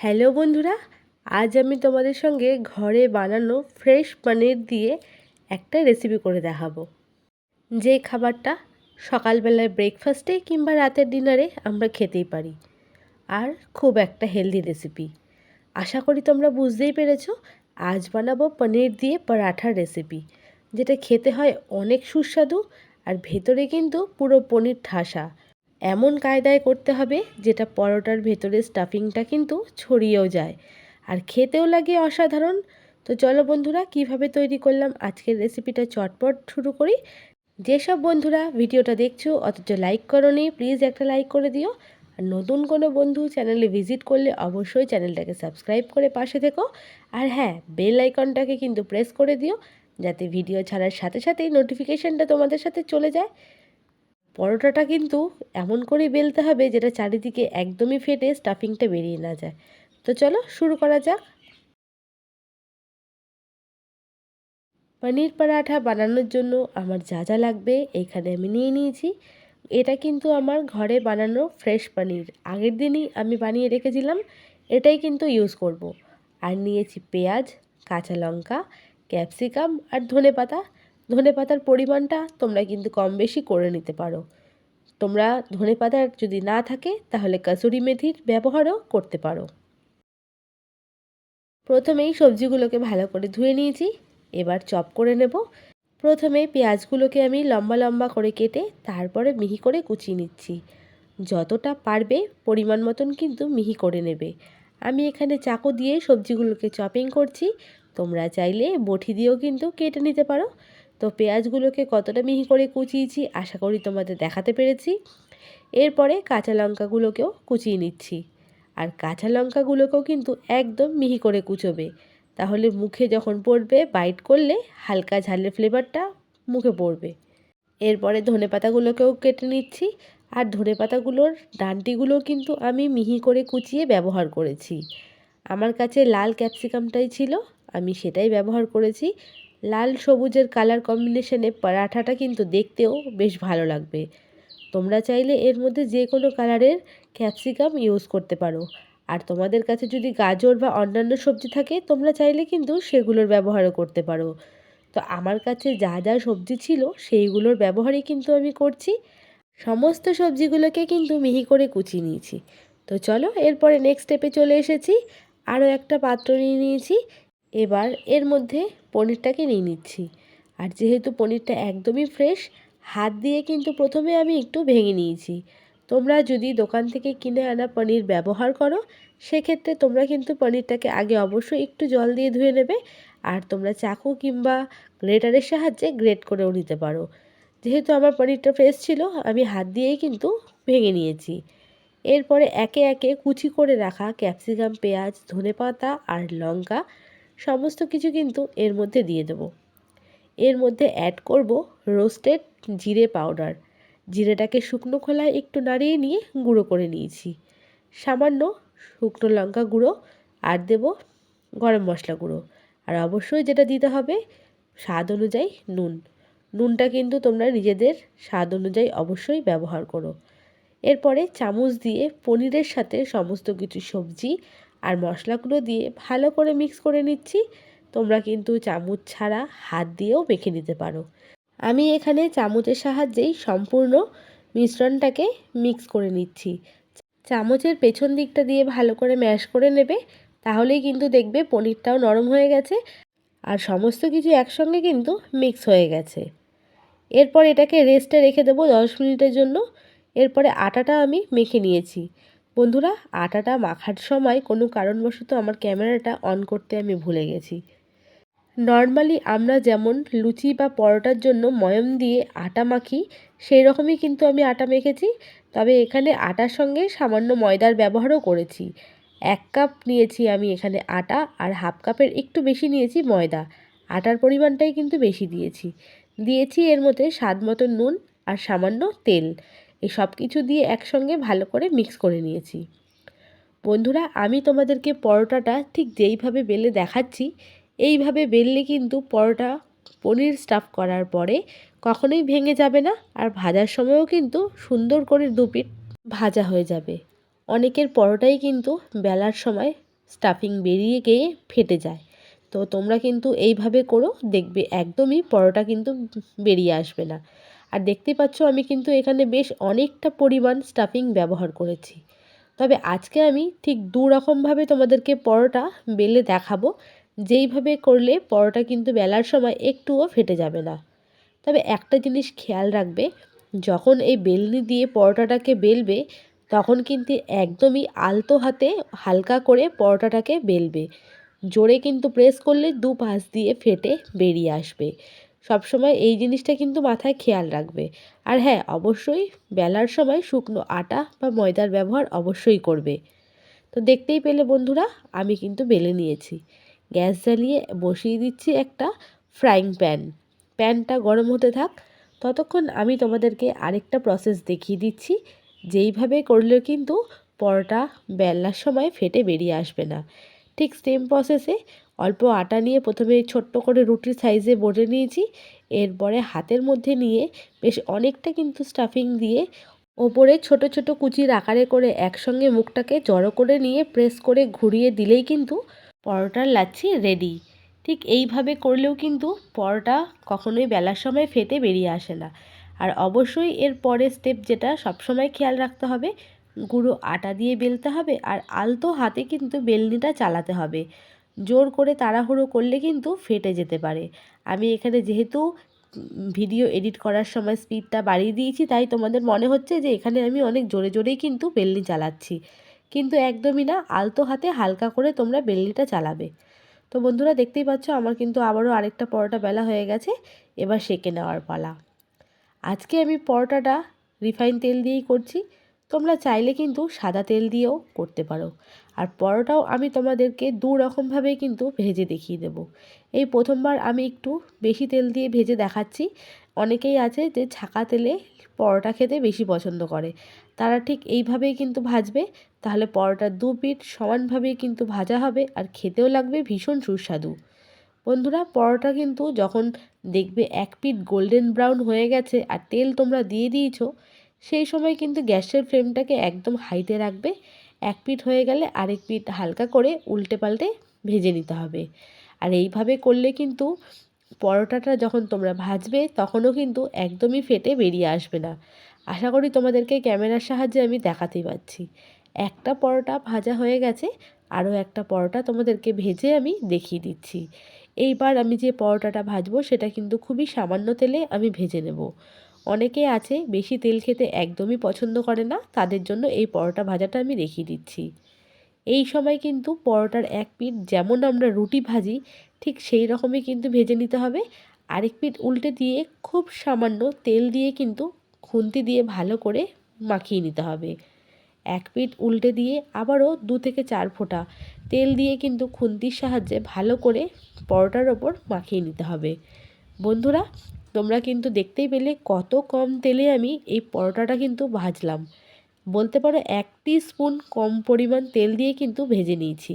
Hello বন্ধুরা, আজ আমি তোমাদের সঙ্গে ঘরে বানানো ফ্রেশ পনির দিয়ে একটা রেসিপি করে দেখাবো। যে খাবারটা সকালবেলায় ব্রেকফাস্টে কিংবা রাতের ডিনারে আমরা খেতেই পারি, আর খুব একটা হেলদি রেসিপি আশা করি তোমরা বুঝতেই পেরেছ, আজ বানাবো পনির দিয়ে পরাঠার রেসিপি যেটা খেতে হয় অনেক সুস্বাদু আর ভেতরে কিন্তু পুরো পনির ঠাসা। এমন কায়দায় করতে হবে যেটা পরোটার ভেতরে স্টাফিংটা কিন্তু ছড়িয়েও যায়। আর খেতেও লাগে অসাধারণ। তো চলো বন্ধুরা, কীভাবে তৈরি করলাম আজকের রেসিপিটা চটপট শুরু করি। যেসব বন্ধুরা ভিডিওটা দেখছ, অথচ লাইক করনি, প্লিজ একটা লাইক করে দিও। আর নতুন কোনো বন্ধু চ্যানেলে ভিজিট করলে অবশ্যই চ্যানেলটাকে সাবস্ক্রাইব করে পাশে থেকো। আর হ্যাঁ বেল আইকনটাকে কিন্তু প্রেস করে দিও, যাতে ভিডিও ছাড়ার সাথে সাথেই নোটিফিকেশানটা তোমাদের সাথে চলে যায়। পরোটাটা কিন্তু এমন করে বেলতে হবে যেটা চারিদিকে একদমই ফেটে স্টাফিংটা বেরিয়ে না যায়। তো চলো শুরু করা যাক। পনির পরাঠা বানানোর জন্য আমার যা যা লাগবে এখানে আমি নিয়ে নিয়েছি। এটা কিন্তু আমার ঘরে বানানো ফ্রেশ পনির। আগের দিনই আমি বানিয়ে রেখেছিলাম, এটাই কিন্তু ইউজ করব। আর নিয়েছি পেঁয়াজ, কাঁচা লঙ্কা, ক্যাপসিকাম আর ধনে পাতা ধনে পাতার পরিমাণটা তোমরা কিন্তু কম বেশি করে নিতে পারো। তোমরা ধনে পাতার যদি না থাকে, তাহলে কাসুরি মেথির ব্যবহারও করতে পারো। প্রথমেই সবজিগুলোকে ভালো করে ধুয়ে নিয়েছি, এবার চপ করে নেব। প্রথমে পেঁয়াজগুলোকে আমি লম্বা লম্বা করে কেটে তারপরে মিহি করে কুচিয়ে নিচ্ছি। যতটা পারবে পরিমাণ মতন কিন্তু মিহি করে নেবে। আমি এখানে চাকু দিয়ে সবজিগুলোকে চপিং করছি, তোমরা চাইলে বটি দিয়েও কিন্তু কেটে নিতে পারো। তো পেঁয়াজগুলোকে কতটা মিহি করে কুচিয়েছি, আশা করি তোমাদের দেখাতে পেরেছি। এরপরে কাঁচা লঙ্কাগুলোকেও কুচিয়ে নিচ্ছি। আর কাঁচা লঙ্কাগুলোকেও কিন্তু একদম মিহি করে কুচোবে। তাহলে মুখে যখন পড়বে বাইট করলে হালকা ঝালের ফ্লেভারটা মুখে পড়বে। এরপরে ধনে পাতাগুলোকেও কেটে নিচ্ছি। আর ধনে পাতাগুলোর ডান্টিগুলো কিন্তু আমি মিহি করে কুচিয়ে ব্যবহার করেছি। আমার কাছে লাল ক্যাপসিকামটাই ছিল, আমি সেটাই ব্যবহার করেছি। লাল সবুজের কালার কম্বিনেশনে পরাঠাটা কিন্তু দেখতেও বেশ ভালো লাগবে। তোমরা চাইলে এর মধ্যে যে কোনো কালারের ক্যাপসিকাম ইউজ করতে পারো। আর তোমাদের কাছে যদি গাজর বা অন্যান্য সবজি থাকে, তোমরা চাইলে কিন্তু সেগুলোর ব্যবহারও করতে পারো। তো আমার কাছে যা যা সবজি ছিল, সেইগুলোর ব্যবহারই কিন্তু আমি করছি। সমস্ত সবজিগুলোকে কিন্তু মিহি করে কুচিয়ে নিয়েছি। তো চলো, এরপরে নেক্সট স্টেপে চলে এসেছি। আরও একটা পাত্র নিয়ে নিয়েছি। এবার এর মধ্যে পনিরটাকে নিয়ে নিচ্ছি। আর যেহেতু পনিরটা একদমই ফ্রেশ হাত দিয়ে কিন্তু প্রথমে আমি একটু ভেঙে নিয়েছি। তোমরা যদি দোকান থেকে কিনে আনা পনির ব্যবহার করো, সেক্ষেত্রে তোমরা কিন্তু পনিরটাকে আগে অবশ্যই একটু জল দিয়ে ধুয়ে নেবে আর তোমরা চাকু কিংবা গ্রেটারের সাহায্যে গ্রেট করেও নিতে পারো। যেহেতু আমার পনিরটা ফ্রেশ ছিল, আমি হাত দিয়েই কিন্তু ভেঙে নিয়েছি। এরপরে একে একে কুচি করে রাখা ক্যাপসিকাম, পেঁয়াজ ধনে পাতা আর লঙ্কা সমস্ত কিছু কিন্তু এর মধ্যে দিয়ে দেবো। এর মধ্যে অ্যাড করব রোস্টেড জিরে পাউডার জিরেটাকে শুকনো খোলায় একটু নাড়িয়ে নিয়ে গুঁড়ো করে নিয়েছি। সামান্য শুকনো লঙ্কা গুঁড়ো আর দেব গরম মশলা গুঁড়ো। আর অবশ্যই যেটা দিতে হবে, স্বাদ অনুযায়ী নুন। নুনটা কিন্তু তোমরা নিজেদের স্বাদ অনুযায়ী অবশ্যই ব্যবহার করো। এরপরে চামচ দিয়ে পনিরের সাথে সমস্ত কিছু সবজি আর মশলাগুলো দিয়ে ভালো করে মিক্স করে নিচ্ছি। তোমরা কিন্তু চামচ ছাড়া হাত দিয়েও মেখে নিতে পারো। আমি এখানে চামচের সাহায্যেই সম্পূর্ণ মিশ্রণটাকে মিক্স করে নিচ্ছি। চামচের পেছন দিকটা দিয়ে ভালো করে ম্যাশ করে নেবে, তাহলেই কিন্তু দেখবে পনিরটাও নরম হয়ে গেছে আর সমস্ত কিছু একসঙ্গে কিন্তু মিক্স হয়ে গেছে। এরপর এটাকে রেস্টে রেখে দেবো দশ মিনিটের জন্য। এরপরে আটাটা আমি মেখে নিয়েছি। বন্ধুরা, আটাটা মাখার সময় কোনো কারণবশত আমার ক্যামেরাটা অন করতে আমি ভুলে গেছি। নর্মালি আমরা যেমন লুচি বা পরোটার জন্য ময়ম দিয়ে আটা মাখি সেই রকমই কিন্তু আমি আটা মেখেছি। তবে এখানে আটার সঙ্গে সামান্য ময়দার ব্যবহারও করেছি। এক কাপ নিয়েছি আমি এখানে আটা আর হাফ কাপের একটু বেশি নিয়েছি ময়দা। আটার পরিমাণটাই কিন্তু বেশি দিয়েছি। দিয়েছি এর মধ্যে স্বাদ মতো নুন আর সামান্য তেল। এই সব কিছু দিয়ে একসঙ্গে ভালো করে মিক্স করে নিয়েছি। বন্ধুরা, আমি তোমাদেরকে পরোটাটা ঠিক যেইভাবে বেলে দেখাচ্ছি, এইভাবে বেললে কিন্তু পরোটা পনির স্টাফ করার পরে কখনোই ভেঙে যাবে না আর ভাজার সময়ও কিন্তু সুন্দর করে দুপিট ভাজা হয়ে যাবে। অনেকের পরোটাই কিন্তু বেলার সময় স্টাফিং বেরিয়ে গিয়ে ফেটে যায়। তো তোমরা কিন্তু এইভাবে করো, দেখবে একদমই পরোটা কিন্তু বেরিয়ে আসবে না। আর দেখতে পাচ্ছ আমি কিন্তু এখানে বেশ অনেকটা পরিমাণ স্টাফিং ব্যবহার করেছি। তবে আজকে আমি ঠিক দু রকমভাবে তোমাদেরকে পরোটা বেলে দেখাবো। যেইভাবে করলে পরোটা কিন্তু বেলার সময় একটুও ফেটে যাবে না। তবে একটা জিনিস খেয়াল রাখবে, যখন এই বেলনি দিয়ে পরোটাটাকে বেলবে, তখন কিন্তু একদমই আলতো হাতে হালকা করে পরোটাটাকে বেলবে। জোরে কিন্তু প্রেস করলে দু পাশ দিয়ে ফেটে বেরিয়ে আসবে। সবসময় এই জিনিসটা কিন্তু মাথায় খেয়াল রাখবে। আর হ্যাঁ অবশ্যই বেলার সময় শুকনো আটা বা ময়দার ব্যবহার অবশ্যই করবে। তো দেখতেই পেলে বন্ধুরা, আমি কিন্তু বেলে নিয়েছি। গ্যাস জ্বালিয়ে বসিয়ে দিচ্ছি একটা ফ্রাইং প্যান। প্যানটা গরম হতে থাক। ততক্ষণ আমি তোমাদেরকে আরেকটা প্রসেস দেখিয়ে দিচ্ছি। যেইভাবে করলে কিন্তু পরোটা বেলার সময় ফেটে বেরিয়ে আসবে না। ঠিক সেম প্রসেসে অল্প আটা নিয়ে প্রথমে ছোট্ট করে রুটির সাইজে বটে নিয়েছি। এরপরে হাতের মধ্যে নিয়ে বেশ অনেকটা কিন্তু স্টাফিং দিয়ে ওপরে ছোট ছোট কুচির আকারে করে একসঙ্গে মুখটাকে জড়ো করে নিয়ে প্রেস করে ঘুরিয়ে দিলেই কিন্তু পরোটার লাচ্ছি রেডি ঠিক এইভাবে করলেও কিন্তু পরোটা কখনোই বেলার সময় ফেটে বেরিয়ে আসে না। আর অবশ্যই এর পরের স্টেপ যেটা সবসময় খেয়াল রাখতে হবে, গুঁড়ো আটা দিয়ে বেলতে হবে আর আলতো হাতে কিন্তু বেলনিটা চালাতে হবে। জোর করে তাড়াহুড়ো করলে কিন্তু ফেটে যেতে পারে। আমি এখানে যেহেতু ভিডিও এডিট করার সময় স্পিডটা বাড়িয়ে দিয়েছি, তাই তোমাদের মনে হচ্ছে যে এখানে আমি অনেক জোরে জোরেই কিন্তু বেলনি চালাচ্ছি। কিন্তু একদমই না, আলতো হাতে হালকা করে তোমরা বেলনিটা চালাবে। তো বন্ধুরা দেখতেই পাচ্ছ, আমার কিন্তু আবারও আরেকটা পরোটা বেলা হয়ে গেছে, এবার সেকে নেওয়ার পালা। আজকে আমি পরোটাটা রিফাইন তেল দিয়েই করছি। তোমরা চাইলে কিন্তু সাদা তেল দিয়েও করতে পারো। আর পরোটাও আমি তোমাদেরকে দু রকমভাবেই কিন্তু ভেজে দেখিয়ে দেব। এই প্রথমবার আমি একটু বেশি তেল দিয়ে ভেজে দেখাচ্ছি। অনেকেই আছে যে ছাকা তেলে পরোটা খেতে বেশি পছন্দ করে। তারা ঠিক এইভাবেই কিন্তু ভাজবে। তাহলে পরোটার দু পিঠ সমানভাবেই কিন্তু ভাজা হবে আর খেতেও লাগবে ভীষণ সুস্বাদু। বন্ধুরা, পরোটা কিন্তু যখন দেখবে এক পিঠ গোল্ডেন ব্রাউন হয়ে গেছে আর তেল তোমরা দিয়ে দিয়েছ সেই সময় কিন্তু গ্যাসের ফ্লেমটাকে একদম হাইতে রাখবে। এক পিঠ হয়ে গেলে আরেক পিঠ হালকা করে উল্টে পাল্টে ভেজে নিতে হবে। আর এইভাবে করলে কিন্তু পরোটাটা যখন তোমরা ভাজবে, তখনও কিন্তু একদমই ফেটে বেরিয়ে আসবে না। আশা করি তোমাদেরকে ক্যামেরার সাহায্যে আমি দেখাতেই পাচ্ছি একটা পরোটা ভাজা হয়ে গেছে, আরও একটা পরোটা তোমাদেরকে ভেজে আমি দেখিয়ে দিচ্ছি। এইবার আমি যে পরোটাটা ভাজবো, সেটা কিন্তু খুবই সামান্য তেলে আমি ভেজে নেব। অনেকে আছে বেশি তেল খেতে একদমই পছন্দ করে না, তাদের জন্য এই পরোটা ভাজাটা আমি দেখিয়ে দিচ্ছি। এই সময় কিন্তু পরোটার এক পিঠ যেমন আমরা রুটি ভাজি, ঠিক সেই রকমই কিন্তু ভেজে নিতে হবে। আরেক পিঠ উল্টে দিয়ে খুব সামান্য তেল দিয়ে কিন্তু খুন্তি দিয়ে ভালো করে মাখিয়ে নিতে হবে। এক পিঠ উল্টে দিয়ে আবারও দু থেকে চার ফোঁটা তেল দিয়ে কিন্তু খুন্তির সাহায্যে ভালো করে পরোটার ওপর মাখিয়ে নিতে হবে। বন্ধুরা তোমরা কিন্তু দেখতেই পেলে কত কম তেলে আমি এই পরোটাটা কিন্তু ভাজলাম। বলতে পারো এক স্পুন কম পরিমাণ তেল দিয়ে কিন্তু ভেজে নিয়েছি।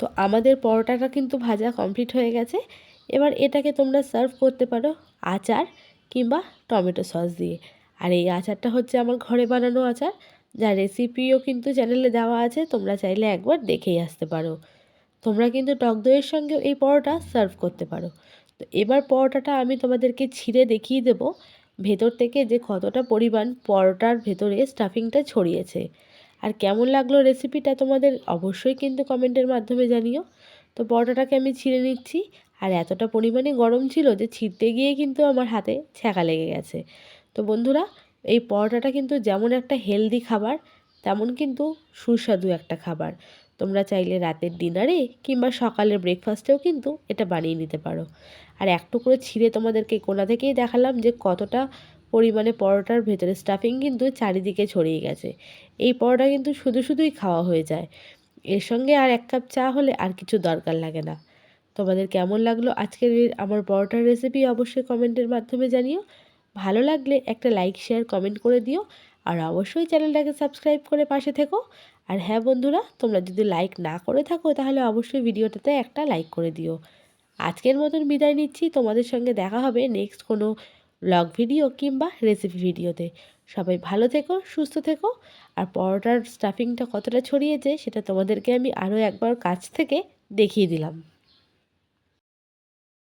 তো আমাদের পরোটাটা কিন্তু ভাজা কমপ্লিট হয়ে গেছে। এবার এটাকে তোমরা সার্ভ করতে পারো আচার কিংবা টমেটো সস দিয়ে। আর এই আচারটা হচ্ছে আমার ঘরে বানানো আচার, যার রেসিপিও কিন্তু চ্যানেলে দেওয়া আছে, তোমরা চাইলে একবার দেখেই আসতে পারো। তোমরা কিন্তু টক দইয়ের সঙ্গেও এই পরোটা সার্ভ করতে পারো। তো এবার পরোটাটা আমি তোমাদেরকে ছিঁড়ে দেখিয়ে দেব। ভেতর থেকে যে কতটা পরিমাণ পরোটার ভেতরে স্টাফিংটা ছড়িয়েছে। আর কেমন লাগল রেসিপিটা তোমাদের অবশ্যই কিন্তু কমেন্টের মাধ্যমে জানিও। তো পরোটাটাকে আমি ছিঁড়ে নিচ্ছি। আর এতটা পরিমাণে গরম ছিল যে ছিঁড়তে গিয়ে কিন্তু আমার হাতে ছ্যাঁকা লেগে গেছে। তো বন্ধুরা, এই পরোটাটা কিন্তু যেমন একটা হেলদি খাবার, তেমন কিন্তু সুস্বাদু একটা খাবার। তোমরা চাইলে রাতের ডিনারে কিংবা সকালের ব্রেকফাস্টেও কিন্তু এটা বানিয়ে নিতে পারো। আর এক টুকরো ছিঁড়ে তোমাদেরকে কোনা থেকেই দেখালাম যে কতটা পরিমাণে পরোটার ভেতরে স্টাফিং কিন্তু চারিদিকে ছড়িয়ে গেছে। এই পরোটা কিন্তু শুধু শুধুই খাওয়া হয়ে যায়। এর সঙ্গে আর এক কাপ চা হলে আর কিছু দরকার লাগে না। তোমাদের কেমন লাগল আজকের আমার পরোটার রেসিপি অবশ্যই কমেন্টের মাধ্যমে জানিও। ভালো লাগলে একটা লাইক শেয়ার কমেন্ট করে দিও। আর অবশ্যই চ্যানেলটাকে সাবস্ক্রাইব করে পাশে থেকো। আর হ্যাঁ বন্ধুরা, তোমরা যদি লাইক না করে থাকো, তাহলে অবশ্যই ভিডিওটাতে একটা লাইক করে দিও। আজকের মতন বিদায় নিচ্ছি, তোমাদের সঙ্গে দেখা হবে নেক্সট কোনো ব্লগ ভিডিও কিংবা রেসিপি ভিডিওতে সবাই ভালো থেকো, সুস্থ থেকো, আর পরোটার স্টাফিংটা কতটা ছড়িয়েছে, সেটা তোমাদেরকে আমি আরও একবার কাছ থেকে দেখিয়ে দিলাম।